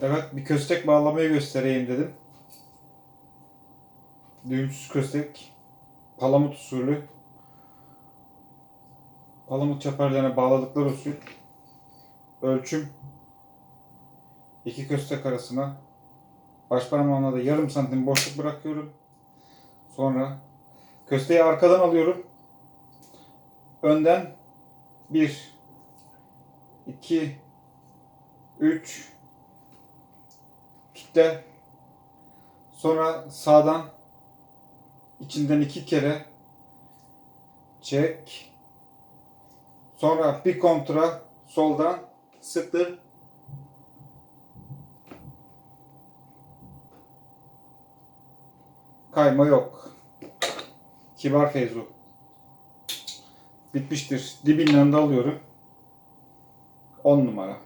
Evet bir köstek bağlamayı göstereyim dedim. Düğümsüz köstek. Palamut usulü. Palamut çaparlarına bağladıkları usul. Ölçüm. iki köstek arasına baş parmağımla da yarım santim boşluk bırakıyorum. Sonra kösteği arkadan alıyorum. Önden 1 2 3 kitle sonra sağdan içinden iki kere çek. Sonra bir kontra soldan sıktır. Kayma yok. Kibar feyzu. Bitmiştir. Dibinden de alıyorum. 10 numara